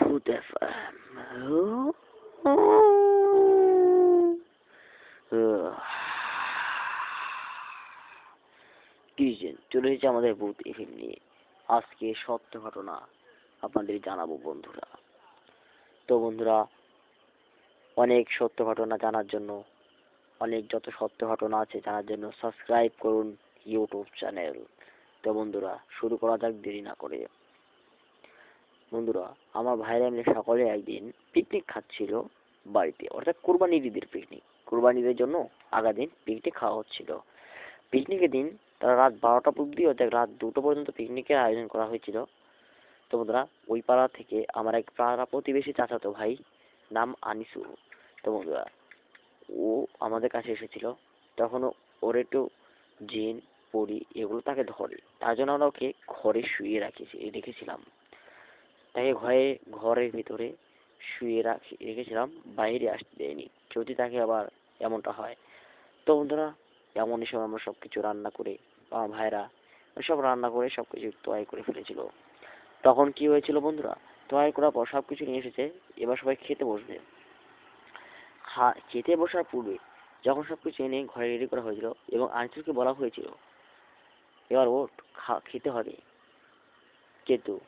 ভূত এফএম কিজন চলে এসেছে আমাদের ভূত এফএম নিয়ে। আজকে সত্য ঘটনা আপনাদের জানাব বন্ধুরা। তো বন্ধুরা, অনেক সত্য ঘটনা জানার জন্য, অনেক যত সত্য ঘটনা আছে জানার জন্য সাবস্ক্রাইব করুন ইউটিউব চ্যানেল তো বন্ধুরা, শুরু করা যাক, দেরি না করে। বন্ধুরা, আমার ভাইরা মিলে সকলে একদিন পিকনিক খাচ্ছিল বাড়িতে, অর্থাৎ কোরবানির ঈদের পিকনিক কোরবানি ঈদের জন্য আগা দিন পিকনিক খাওয়া হচ্ছিল। পিকনিকের দিন তারা রাত বারোটা অব্দি অর্থাৎ রাত দুটো পর্যন্ত পিকনিকের আয়োজন করা হয়েছিল। তো বন্ধুরা, ওই পাড়া থেকে আমার এক পাড়া প্রতিবেশী চাচাতো ভাই নাম আনিসুর তো বন্ধুরা, ও আমাদের কাছে এসেছিল। তখন ওর একটু জিন পরি এগুলো তাকে ধরে। তার জন্য আমরা ওকে ঘরে শুয়ে রাখেছি, রেখেছিলাম। তাকে ঘরে, ঘরের ভিতরে শুয়ে রাখি, রেখেছিলাম, বাইরে আসতে দেয়নি। যদি তাকে আবার এমনটা হয়, তো বন্ধুরা এমনই সময় আমরা সব কিছু রান্না করে আমার ভাইরা সব রান্না করে সব কিছু তৈরি করে ফেলেছিল। তখন কি হয়েছিল বন্ধুরা তৈরি করার পর সব কিছু নিয়ে এসেছে, এবার সবাই খেতে বসবে। খা, খেতে বসার পূর্বে যখন সব কিছু এনে ঘরে রেডি করা হয়েছিল এবং আনিসুরকে বলা হয়েছিল, এবার ওঠ, খা, খেতে হবে। কিন্তু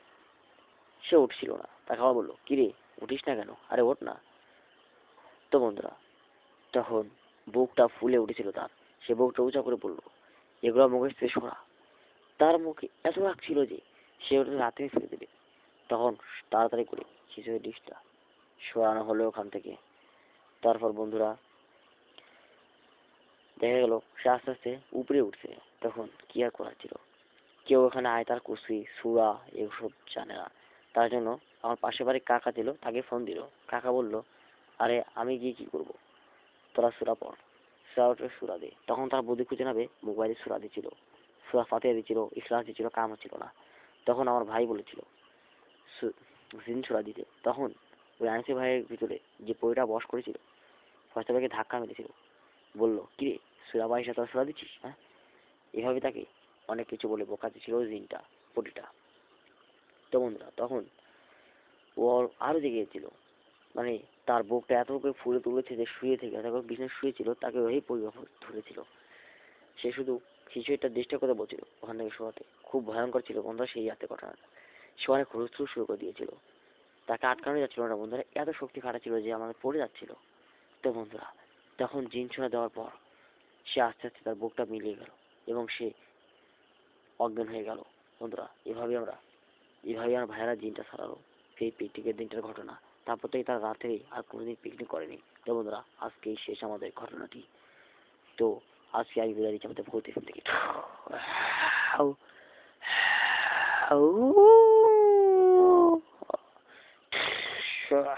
সে উঠছিল না। তাকে আবার বলল, কিরে, উঠিস না কেন? আরে, ওঠ না। তো বন্ধুরা, তখন বুকটা ফুলে উঠেছিল তার। সে বুকটা উঁচা করে বলল, এগুলো মুখে থেকে সরা। তার মুখে এত রাগ ছিল যে সে ওটা রাতে ফেলে দেবে তখন তাড়াতাড়ি করে শিশুদের ডিশটা সরানো হলো ওখান থেকে। তারপর বন্ধুরা, দেখা গেল সে আস্তে আস্তে উপরে উঠছে। তখন কি আর করার ছিল? কেউ ওখানে আয়তার কুসি সুরা এসব জানে না। তার জন্য আমার পাশে বাড়ির কাকা ছিল তাকে ফোন দিল। কাকা বলল, আরে, আমি গিয়ে কি করব? তোরা সুরা পড়, সুরা উঠে সুরা দে। তখন তার বুদ্ধি খুঁজে নেবে মোবাইলে সুরা দিচ্ছিল সুরা ফাতিয়া দিচ্ছিল ইখলাস দিচ্ছিল কাম হচ্ছিল না। তখন আমার ভাই বলেছিল জিন সুরা দিতে। তখন ওই আনিসি ভাইয়ের ভিতরে যে বইটা বস করেছিল ফয়সা ভাইকে ধাক্কা মেরেছিল। বলল কিরে সুরা বাইশা তোরা সুরা দিচ্ছিস হ্যাঁ? এভাবে তাকে অনেক কিছু বলে বোকা দিচ্ছিল ওই জিনটা পটিটা তো তখন ও আরও জেগে গেছিল। মানে তার বুকটা এত করে ফুলে তুলেছে যে শুয়ে থেকে তারপর বিছানায় শুয়েছিল, তাকে ওই পরিবার ধরেছিল। সে শুধু কিছু একটা ডিস্টার্ব করে বলছিল ওখান থেকে শোয়াতে। খুব ভয়ঙ্কর ছিল বন্ধুরা সেই রাতে ঘটনাটা। সে অনেক হুলস্থুল শুরু করে দিয়েছিল। তাকে আটকানো যাচ্ছিল না বন্ধুরা, এত শক্তি খাটা ছিল যে আমাদের পড়ে যাচ্ছিল। তো বন্ধুরা, তখন জিন ছোঁড়া দেওয়ার পর সে আস্তে আস্তে তার বুকটা মিলিয়ে গেল এবং সে অজ্ঞান হয়ে গেল। বন্ধুরা, এভাবে আমরা এভাবে আমার ভাইয়েরা দিনটা সারালো। সেই পিকনিকের দিনটার ঘটনা। তারপর থেকে তারা রাতে আর কোনোদিন পিকনিক করেনি। তো বন্ধুরা, আজকেই শেষ আমাদের ঘটনাটি। তো আজকে আমি বিদায় দিচ্ছি আমাদের ভৌতিক থেকে। Oh.